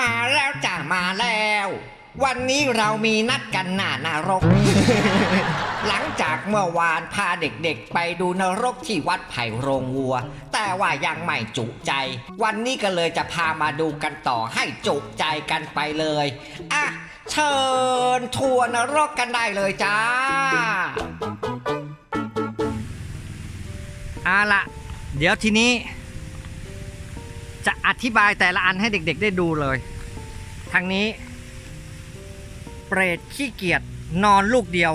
มาแล้วจ้ามาแล้ว วันนี้เรามีนัดกันหน้านรก หลังจากเมื่อวานพาเด็กๆ ไปดูนรกที่วัดไผ่โรงวัว แต่ว่ายังไม่จุใจ วันนี้ก็เลยจะพามาดูกันต่อให้จุใจกันไปเลยอะเชิญทัวร์นรกกันได้เลยจ้าเอาละเดี๋ยวทีนี้จะ อธิบายแต่ละอันให้เด็กๆได้ดูเลย ทางนี้ เปรตขี้เกียจนอนลูกเดียว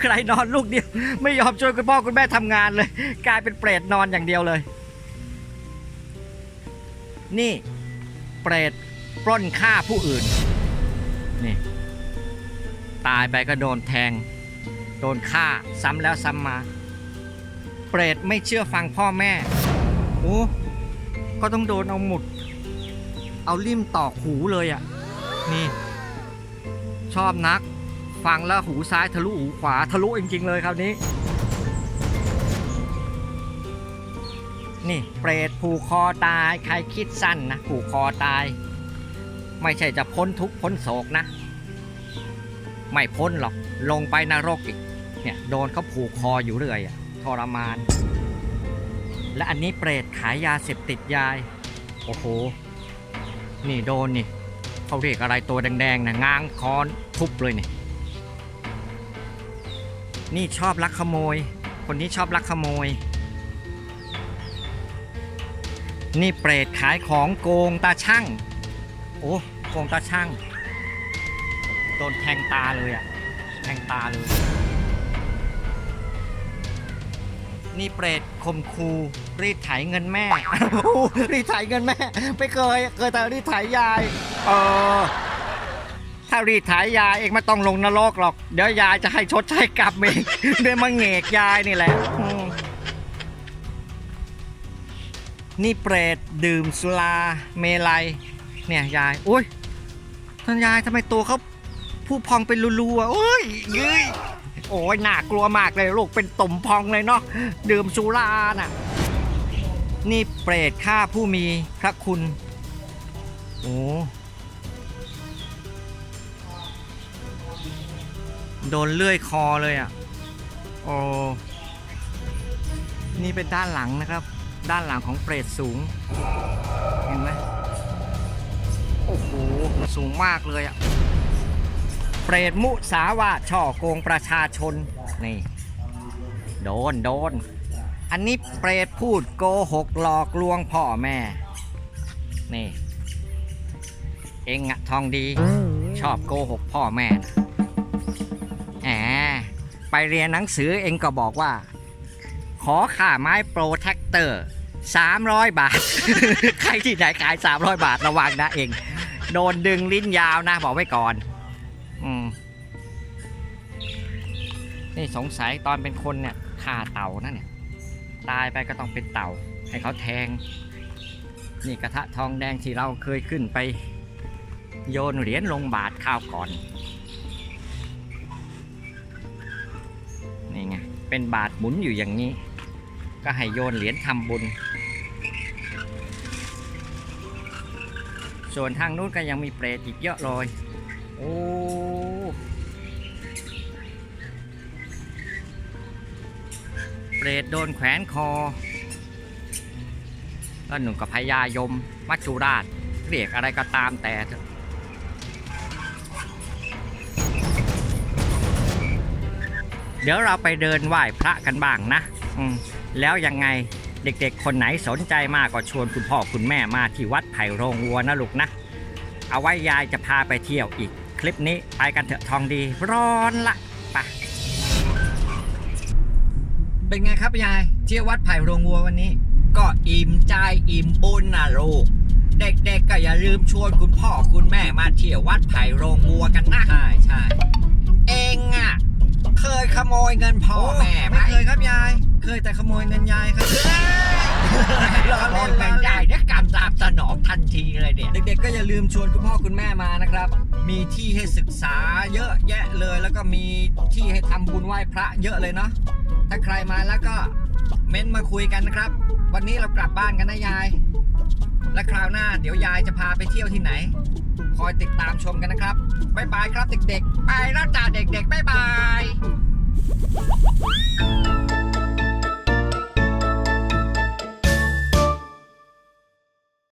ใครนอนลูกเดียว ไม่ยอมช่วยคุณพ่อคุณแม่ทำงานเลย กลายเป็นเปรตนอนอย่างเดียวเลย นี่ เปรตปล้นฆ่าผู้อื่น นี่ ตายไปก็โดนแทง โดนฆ่าซ้ำแล้วซ้ำมา เปรตไม่เชื่อฟังพ่อแม่ โอ้ ก็ต้องโดนเอาหมุด เอาลิ่มตอกหูเลยอะ่ะ นี่ ชอบนัก ฟังแล้วหูซ้ายทะลุหูขวาทะลุจริงๆเลยคราวนี้ นี่เปรตผูกคอตาย ใครคิดสั้นนะผูกคอตาย ไม่ใช่จะพ้นทุกพ้นโศกนะ ไม่พ้นหรอก ลงไปนรกอีก เนี่ยโดนเขาผูกคออยู่เรื่อยอะทรมาน และอันนี้เปรตขายยาเสพติดยาย โอ้โห นี่โดนนี่เขาเรียกอะไรตัวแดงๆนะง้างคอนทุบเลยนี่ นี่ชอบลักขโมย คนนี้ชอบลักขโมย นี่เปรตขายของโกงตาช่างโอ้โกงตาช่างโดนแทงตาเลยอะแทงตาเลย นี่เปรตข่มคูรีดไถเงินแม่ รีดไถเงินแม่ ไม่เคย เคยแต่รีดไถยาย เออ ถ้ารีดไถยายเองไม่ต้องลงนรกหรอก เดี๋ยวยายจะให้ชดใช้กลับเองเดี๋ยวมาเงกยายนี่แหละ นี่เปรตดื่มสุราเมลัย เนี่ยยาย อุ้ยท่านยายทำไมตัวเขาผู้พองเป็นรูๆอะโอ้ยย้ย โอ้ยน่ากลัวมากเลยลูกเป็นตุ่มพองเลยเนาะดื่มสุราน่ะ นี่เปรตฆ่าผู้มีพระคุณ โอ้โดนเลื่อยคอเลยอะ โอ้นี่เป็นด้านหลังนะครับ ด้านหลังของเปรตสูง เห็นไหมโอ้โห สูงมากเลยอะ เปรตมุสาวาช่อโกงประชาชน นี่ โดนโดน อันนี้เปรตพูดโกหกหลอกลวงพ่อแม่ นี่ เองอะทองดี ชอบโกหกพ่อแม่แหมไปเรียนหนังสือเองก็บอกว่า ขอค่าไม้โปรแทคเตอร์300 บาท ใครที่ไหนขาย 300 บาทระวังนะเอง โดนดึงลิ้นยาวนะ บอกไว้ก่อน อืมนี่สงสัยตอนเป็นคนเนี่ยฆ่าเต่านั่นเนี่ย ตายไปก็ต้องเป็นเต่า ให้เขาแทง นี่กระทะทองแดงที่เราเคยขึ้นไป โยนเหรียญลงบาทข้าวก่อน นี่ไง เป็นบาทหมุนอยู่อย่างนี้ ก็ให้โยนเหรียญทำบุญ ส่วนทางนู้นก็ยังมีเปรตอีกเยอะเลย โอ้เปรตโดนแขวนคอแล้วหนุ่มกับพญายม มัจจุราช เรียกอะไรก็ตามแต่เดี๋ยวเราไปเดินไหว้พระกันบ้างนะ แล้วยังไงเด็กๆ คนไหนสนใจมากก็ชวนคุณพ่อคุณแม่มาที่วัดไผ่โรงวัวนะลูกนะ เอาไว้ยายจะพาไปเที่ยวอีก ลิปนี้ไปกันเถอะทองดีร้อนละไปเป็นไงครับยายเที่ยววัดไผ่โรงวัววันนี้ ก็อิ่มใจอิ่มบุญนะลูกเด็กๆก็อย่าลืมชวนคุณพ่อคุณแม่มาเที่ยววัดไผ่โรงวัวกันนะใช่ใช่เองอะเคยขโมยเงินพ่อแม่ไหมไม่เคยครับยาย เคยแต่ขโมยเงินยายครับล้อเล่นไม่ได้เดี๋ยวกรรม ตามสนองทันทีเลยเนี่ย เด็กๆก็อย่าลืมชวนคุณพ่อคุณแม่มานะครับ มีที่ให้ศึกษาเยอะแยะเลย แล้วก็มีที่ให้ทำบุญไหว้พระเยอะเลยเนาะ ถ้าใครมาแล้วก็เม้นมาคุยกันนะครับ วันนี้เรากลับบ้านกันนะยาย และคราวหน้าเดี๋ยวยายจะพาไปเที่ยวที่ไหน คอยติดตามชมกันนะครับบ๊ายบายครับเด็กๆ ไปแล้วจ้าเด็กๆบ๊ายบาย